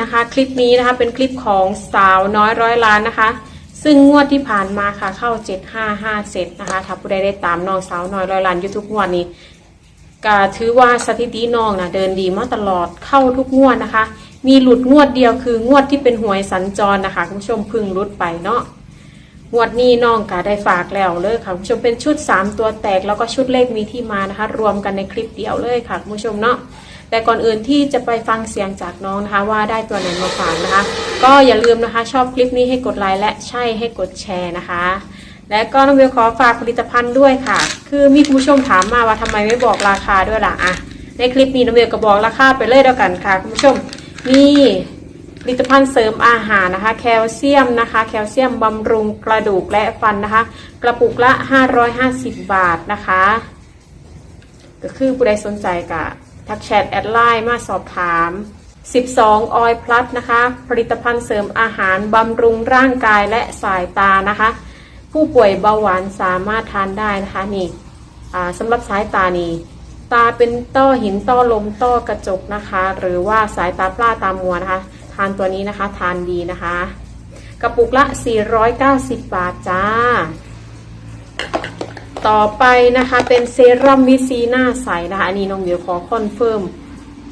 นะคะ คลิปนี้นะคะเป็นคลิปของสาวน้อยร้อยล้านนะคะ ซึ่งงวดที่ผ่านมาค่ะเข้า 755เสร็จนะคะถ้าผู้ใดได้ตามน้องสาวน้อยร้อยล้านยูทุกงวดนี้ก็ถือว่าสถิติน้องนะเดินดีมาตลอดเข้าทุกงวดนะคะ มีหลุดงวดเดียวคืองวดที่เป็นหวยสัญจรนะคะคุณผู้ชมพึ่งลุดไปเนาะงวดนี้น้องก็ได้ฝากแล้วเลยค่ะคุณผู้ชมเป็นชุด 3 ตัวแตกแล้วก็ชุดเลขมีที่มานะคะ รวมกันในคลิปเดียวเลยค่ะคุณผู้ชมเนาะ แต่ก่อนอื่นที่จะไปฟังเสียงจากน้องนะคะ ว่าได้ตัวไหนมาฝากนะคะ ก็อย่าลืมนะคะชอบคลิปนี้ให้กดไลค์และใช่ให้กดแชร์นะคะ และก็น้องเบลขอฝากผลิตภัณฑ์ด้วยค่ะ คือมีคุณผู้ชมถามมาว่าทำไมไม่บอกราคาด้วยล่ะอะในคลิปนี้น้องเบลก็บอกราคาไปเลยเดียวกันค่ะคุณผู้ชมมีผลิตภัณฑ์เสริมอาหารนะคะ แคลเซียมนะคะ แคลเซียมบำรุงกระดูกและฟันนะคะ กระปุกละ 550 บาทนะคะ ก็คือผู้ใดสนใจก็ ทักแชทแอดไลน์มาสอบถาม 12 ออยพลัสนะคะ ผลิตภัณฑ์เสริมอาหารบำรุงร่างกายและสายตานะคะ ผู้ป่วยเบาหวานสามารถทานได้นะคะนี่สำหรับสายตานี่ตาเป็นต้อหินต้อลมต้อกระจกนะคะ หรือว่าสายตาปล้าตามัวนะคะ ทานตัวนี้นะคะทานดีนะคะ กระปุกละ 490 บาทจ้า ต่อไปนะคะเป็นเซรั่มวิซีหน้าใสนะคะอันนี้น้องเดียวขอคอนเฟิร์ม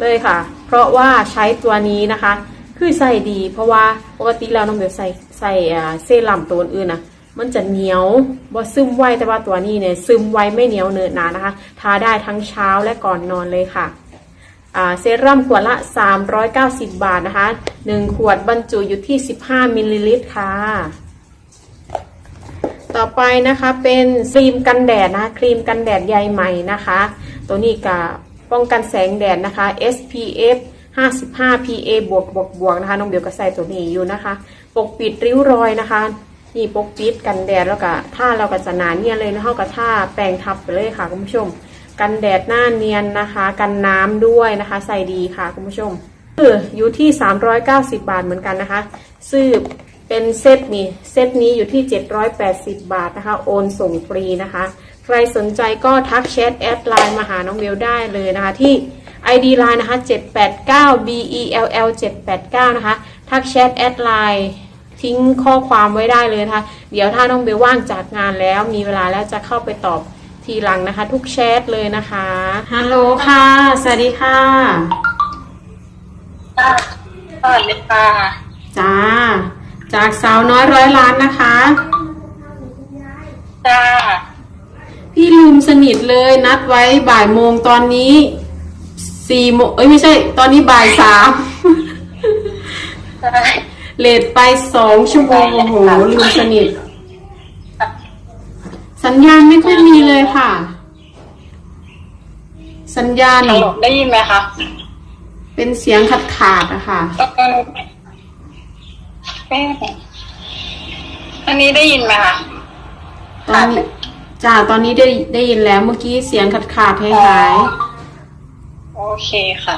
เลยค่ะ เพราะว่าใช้ตัวนี้นะคะ คือใส่ดี เพราะว่าปกติแล้วน้องเดียวใส่ใส่เซรั่มตัวอื่นนะมันจะเหนียวบ่ซึมไวแต่ว่าตัวนี้เนี่ยซึมไวไม่เหนียวเนินหนานะคะทาได้ทั้งเช้าและก่อนนอนเลยค่ะเซรั่มขวดละ 390 บาทนะคะ 1 ขวดบรรจุอยู่ที่ 15 มิลลิลิตรค่ะ ต่อไปนะคะเป็นครีมกันแดดนะคะครีมกันแดดใยใหม่นะคะ ตัวนี้ก็ป้องกันแสงแดดนะคะ SPF 55 PA บวกบวกบวกนะคะน้องเบลก็ใส่ตัวนี้อยู่นะคะ ปกปิดริ้วรอยนะคะนี่ปกปิดกันแดดแล้วก็ท่าเราก็จะหนาเนียนเลยนะเท่ากับท่าแปรงทับไปเลยค่ะคุณผู้ชม กันแดดหน้าเนียนนะคะ กันน้ำด้วยนะคะ ใส่ดีค่ะคุณผู้ชมคืออยู่ที่ 390 บาทเหมือนกันนะคะ ซื้อ เป็นเซตนี้เซตนี้อยู่ที่ 780 บาทนะคะ โอนส่งฟรีนะคะ ใครสนใจก็ทักแชทแอดไลน์มาหาน้องเบลได้เลยนะคะที่ ID Line นะคะ 789 BELL 789 นะคะ ทักแชทแอดไลน์ทิ้งข้อความไว้ได้เลยนะคะ เดี๋ยวถ้าน้องเบลว่างจากงานแล้ว มีเวลาแล้วจะเข้าไปตอบทีหลังนะคะ ทุกแชทเลยนะคะ ฮัลโหลค่ะ สวัสดีค่ะค่ะสวัสดีค่ะ จ้า จากสาวน้อยร้อยล้านนะคะ จ้า พี่ลืมสนิทเลยนัดไว้บ่ายโมงตอนนี้สี่โมงเอ้ยไม่ใช่ ตอนนี้บ่ายสามใช่เลทไปสองชั่วโมงโอ้โหลืมสนิท สัญญาณไม่ค่อยมีเลยค่ะ สัญญาณ ฮัลโหลได้ยินไหมคะเป็นเสียงขาดขาดๆอะค่ะ เออ แป๊บอันนี้ได้ยินไหมคะตอนนี้จ้าตอนนี้ได้ได้ยินแล้วเมื่อกี้เสียงขาดขาดหายหายๆโอเคค่ะ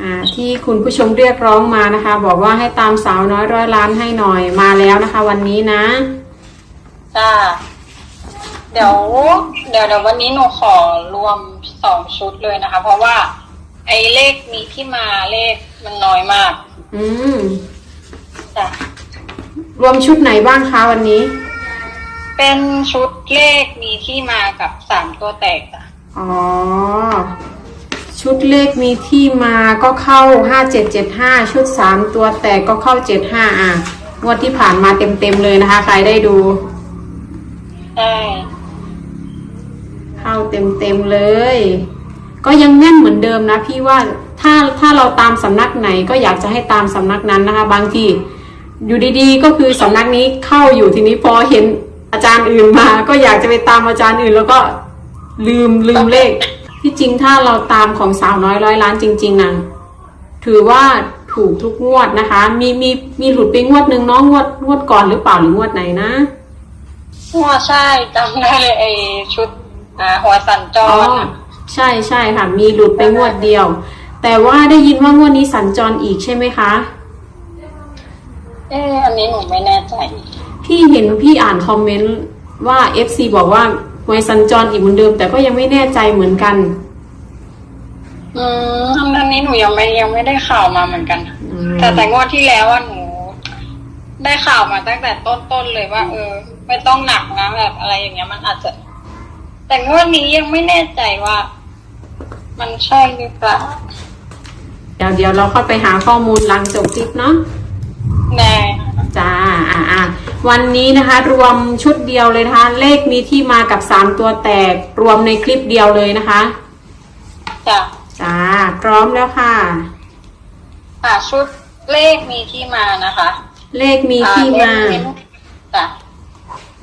อ่า ที่คุณผู้ชมเรียกร้องมานะคะ บอกว่าให้ตามสาวน้อยร้อยล้านให้หน่อยมาแล้วนะคะ วันนี้นะจ้าเดี๋ยวเดี๋ยวเดี๋ยววันนี้หนูขอรวมสองชุดเลยนะคะ เพราะว่า ไอ้เลขมีที่มาเลขมันน้อยมาก อืม จ้ะรวมชุดไหนบ้างคะวันนี้ เป็นชุดเลขมีที่มากับสามตัวแตกจ้ะอ๋อ ชุดเลขมีที่มาก็เข้าห้าเจ็ดเจ็ดห้าชุดสามตัวแตกก็เข้าเจ็ดห้าอะงวดที่ผ่านมาเต็มเต็มๆเลยนะคะ ใครได้ดู ใช่เข้าเต็มเต็มๆเลย ก็ยังแม่นเหมือนเดิมนะพี่ว่าถ้าถ้าเราตามสำนักไหนก็อยากจะให้ตามสำนักนั้นนะคะ บางที อยู่ดีๆ ก็คือสำนักนี้เข้าอยู่ทีนี้พอเห็นอาจารย์อื่นมา ก็อยากจะไปตามอาจารย์อื่น แล้วก็ลืมลืมเลข ที่จริงถ้าเราตามของสาวน้อยร้อยล้านจริง ๆนะถือว่าถูกทุกงวดนะคะ มีมีมีหลุดไปงวดหนึ่งเน้องงวดงวดก่อนหรือเปล่าหรืองวดไหนนะหัวใช่จำได้เลยไอ้ชุดอ่าหัวสัญจอ๋อรอะใช่ใช่ค่ะ มีหลุดไปงวดเดียว แต่ว่าได้ยินว่างวดนี้สัญจรอีกใช่ไหมคะ เอออันนี้หนูไม่แน่ใจ พี่เห็นพี่อ่านคอมเมนต์ว่า FC บอกว่าหวยสัญจรอีกเหมือนเดิม แต่ก็ยังไม่แน่ใจเหมือนกัน อืมอันนี้หนูยังไม่ยังไม่ได้ข่าวมาเหมือนกัน อืม แต่แต่งวดที่แล้วว่าหนู ได้ข่าวมาตั้งแต่ต้นๆเลยว่า เออ ไม่ต้องหนักนะแบบอะไรอย่างเงี้ยมันอาจจะ แต่งวดนี้ยังไม่แน่ใจว่า มันใช่หรือเปล่า เดี๋ยวเดี๋ยวเราเข้าไปหาข้อมูลหลังจบคลิปเนาะ แน่จ้าอ่าอ่าวันนี้นะคะ รวมชุดเดียวเลยนะคะ เลขมีที่มากับสามตัวแตกรวมในคลิปเดียวเลยนะคะจ้ะจ้าพร้อมแล้วค่ะ อ่าชุดเลขมีที่มานะคะ เลขมีที่มาอ่เน้นจ้ะ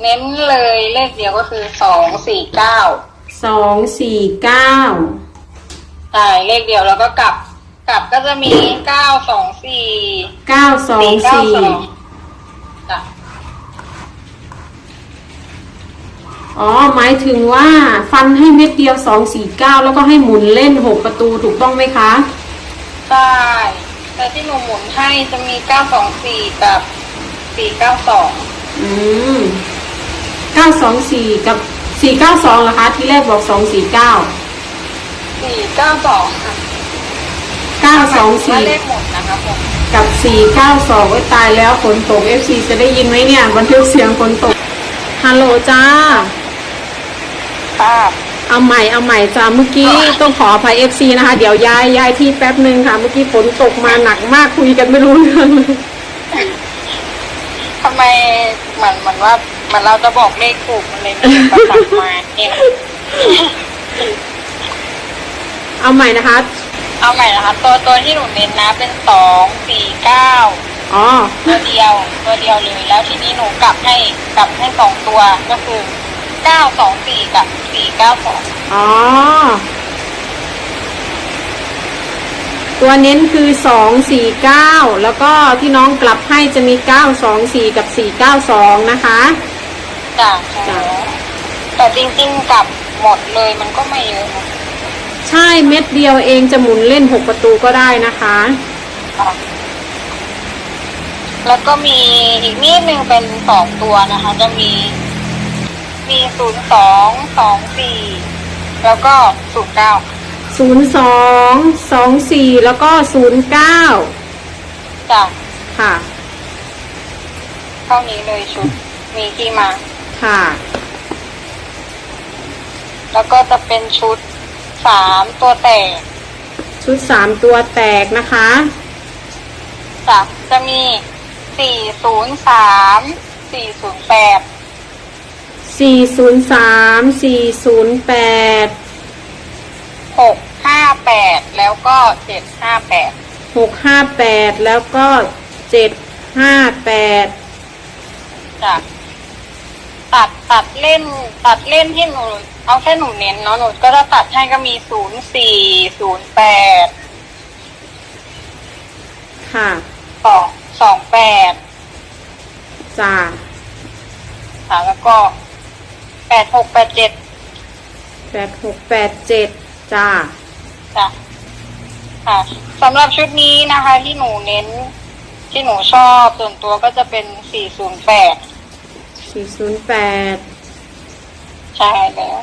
เน้นเลยเลขเดียวก็คือสองสี่เก้าสองสี่เก้าใช่เลขเดียวแล้วก็กลับ กลับก็จะมีเก้าสองสี่เก้าสองเก้าสี่สองจ้ะอ๋อ หมายถึงว่าฟันให้เม็ดเดียวสองสี่เก้าแล้วก็ให้หมุนเล่นหกประตูถูกต้องไหมคะใช่แต่ที่หนูหมุนให้จะมีเก้าสองสี่กับสี่เก้าสองอืมเก้าสองสี่กับสี่เก้าสองเหรอคะ ที่แรกบอกสองสี่เก้าสี่เก้าสองค่ะ เก้าสองว่าสี่เลขหมดนะคะผมกับสี่เก้าสองไว้ตายแล้วฝนตกเอฟซีจะได้ยินไหมเนี่ยบันทึกเสียงฝนตก ฮัลโหลจ้าค่ะเอาใหม่เอาใหม่จ้าเมื่อกี้ต้องขออภัยเอฟซีนะคะ เดี๋ยวย้ายย้ายที่แป๊บหนึ่งค่ะ เมื่อกี้ฝนตกมาหนักมากคุยกันไม่รู้เรื่องเลยทำไมเหมือนเหมือนว่าเหมือนเราจะบอกเลขถูกมันเลยมีประสักมาเนี่ยเอาใหม่นะคะ เอาใหม่นะคะตัวตัวที่หนูเน้นนะเป็นสองสี่เก้าอ๋อ ตัวเดียวตัวเดียวเลยแล้วทีนี้หนูกลับให้กลับให้สองตัวก็คือเก้าสองสี่กับสี่เก้าสองอ๋อ ตัวเน้นคือสองสี่เก้าแล้วก็ที่น้องกลับให้จะมีเก้าสองสี่กับสี่เก้าสองนะคะจ้ะจ้ะแต่จริงๆกลับหมดเลยมันก็ไม่เยอะนะ ใช่เม็ดเดียวเองจะหมุนเล่นหกประตูก็ได้นะคะค่ะแล้วก็มีอีกนิดนึงเป็นสองตัวนะคะ จะมี มีศูนย์สองสองสี่แล้วก็ศูนย์เก้าศูนย์สองสองสี่แล้วก็ศูนย์เก้าจ้ะค่ะเท่านี้เลยชุดมีที่มาค่ะ แล้วก็จะเป็นชุด สามตัวแต่ชุดสามตัวแตกนะคะจ้ะจะมีสี่ศูนย์สามสี่ศูนย์แปดสี่ศูนย์สามสี่ศูนย์แปดหกห้าแปดแล้วก็เจ็ดห้าแปดหกห้าแปดแล้วก็เจ็ดห้าแปดจ้ะ ตัดตัดเล่น ตัดเล่นที่หนู เอาแค่หนูเน้นเนาะหนูก็จะตัดให้ก็มีศูนย์สี่ศูนย์แปดค่ะสองสองแปดจ้าค่ะแล้วก็แปดหกแปดเจ็ดแปดหกแปดเจ็ดจ้าจ้ะค่ะสำหรับชุดนี้นะคะ ที่หนูเน้น ที่หนูชอบส่วนตัวก็จะเป็นสี่ศูนย์แปด สี่ศูนย์แปดใช่แล้ว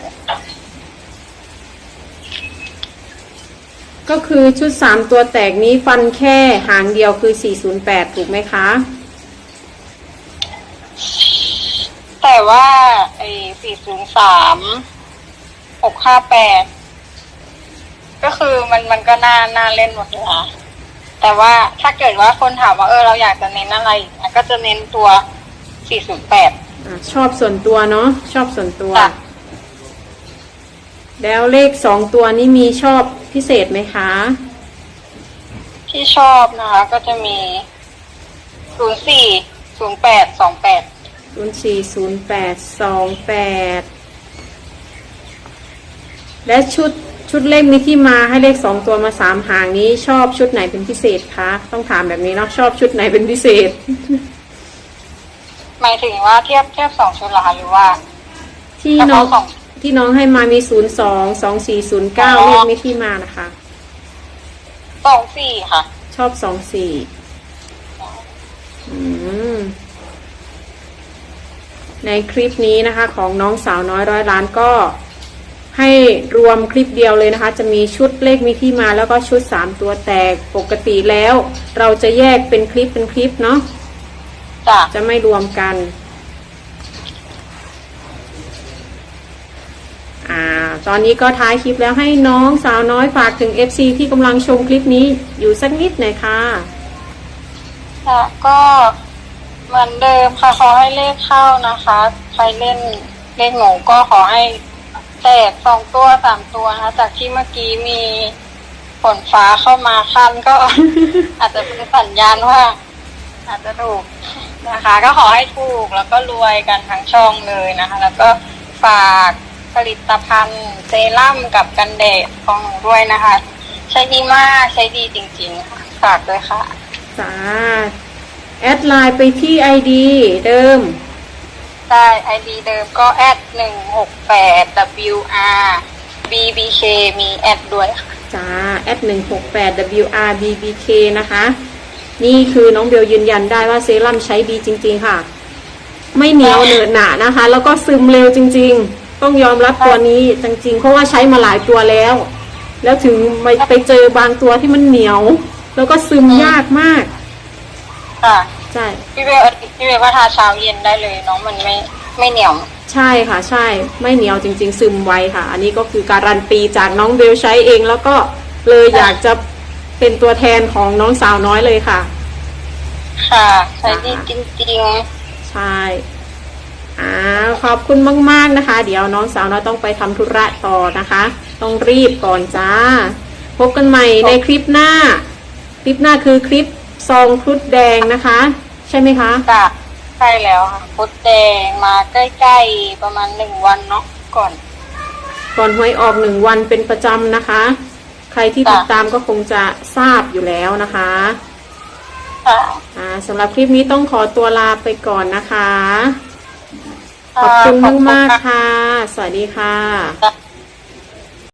ก็คือชุดสามตัวแตกนี้ฟันแค่หางเดียวคือสี่ศูนย์แปดถูกไหมคะ แต่ว่าไอ้สี่ศูนย์สามหกห้าแปดก็คือมันมันก็น่าน่าเล่นหมดเลยนะแต่ว่าถ้าเกิดว่าคนถามว่าเออเราอยากจะเน้นอะไรนะก็จะเน้นตัวสี่ศูนย์แปด อะชอบส่วนตัวเนาะชอบส่วนตัว จ้ะแล้วเลขสองตัวนี้มีชอบพิเศษไหมคะ ที่ชอบนะคะ ก็จะมีศูนย์สี่ศูนย์แปดสองแปดศูนย์สี่ศูนย์แปดสองแปดและชุดชุดเลขนี้ที่มาให้เลขสองตัวมาสามหางนี้ ชอบชุดไหนเป็นพิเศษคะต้องถามแบบนี้เนาะชอบชุดไหนเป็นพิเศษ หมายถึงว่าเทียบเทียบสองชุดเหรอคะหรือว่า ที่เฉน้องพาะสอง ที่น้องให้มามีศูนย์สองสองสี่ศูนย์เก้าอ๋อเลขนี้ที่มานะคะ สองสี่ค่ะ ชอบสองสี่อืมในคลิปนี้นะคะ ของน้องสาวน้อยร้อยล้านก็ให้รวมคลิปเดียวเลยนะคะ จะมีชุดเลขมีที่มาแล้วก็ชุด3ตัวแตกปกติแล้ว เราจะแยกเป็นคลิปเป็นคลิปเนาะ จ้ะจะไม่รวมกัน อ่า ตอนนี้ก็ท้ายคลิปแล้วให้น้องสาวน้อยฝากถึง FC ที่กำลังชมคลิปนี้อยู่สักนิดหน่อยค่ะค่ะก็เหมือนเดิมค่ะขอให้เลขเข้านะคะ ใครเล่นเลขหนูก็ขอให้แตกสองตัวสามตัวนะคะจากที่เมื่อกี้มีฝนฟ้าเข้ามาคันก็ อาจจะเป็นสัญญาณว่า อาจจะถูก นะคะ ก็ขอให้ถูกแล้วก็รวยกันทั้งช่องเลยนะคะ แล้วก็ฝากผลิตภัณฑ์เซรั่มกับกันแดดของหนูด้วยนะคะ ใช้ดีมากใช้ดีจริงๆค่ะฝากด้วยค่ะ จ้า แอดไลน์ไปที่ ID เดิม ได้ไอดีเดิมก็แอดหนึ่งหกแปด WR BBK มีแอดด้วยค่ะ จ้า แอดหนึ่งหกแปด WRBBK นะคะ นี่คือน้องเบลยืนยันได้ว่าเซรั่มใช้ดีจริง ๆ ค่ะ ไม่เหนียวเหนอะหนะนะคะ แล้วก็ซึมเร็วจริง ๆ ต้องยอมรับตัวนี้จริง ๆ เพราะว่าใช้มาหลายตัวแล้ว แล้วถึงไปไปเจอบางตัวที่มันเหนียว แล้วก็ซึมยากมาก ค่ะ ใช่ พี่เบลพี่เบลก็ทาเช้าเย็นได้เลย น้องมันไม่ไม่เหนียว ใช่ค่ะ ใช่ ไม่เหนียวจริง ๆ ซึมไวค่ะ อันนี้ก็คือการันตีจากน้องเบลใช้เองแล้วก็เลยอยากจะ เป็นตัวแทนของน้องสาวน้อยเลยค่ะ ค่ะใช้ดีจริงใช่อ่าขอบคุณมาก ๆนะคะ เดี๋ยวน้องสาวน้อยต้องไปทำธุระต่อนะคะ ต้องรีบก่อนจ้า พบกันใหม่ในคลิปหน้า คลิปหน้าคือคลิปซองครุฑแดงนะคะ ใช่ไหมคะๆค่ะใช่แล้วค่ะพุดแดงมาใกล้ๆประมาณหนึ่งวันเนาะก่อน ก่อนหวยออกหนึ่งวันเป็นประจำนะคะ ใครที่จ้ะติดตามก็คงจะทราบอยู่แล้วนะคะค่ะอ่าสำหรับคลิปนี้ต้องขอตัวลาไปก่อนนะคะ ขอบคุณขอบมากค่ะๆค่ะ สวัสดีค่ะจ้ะ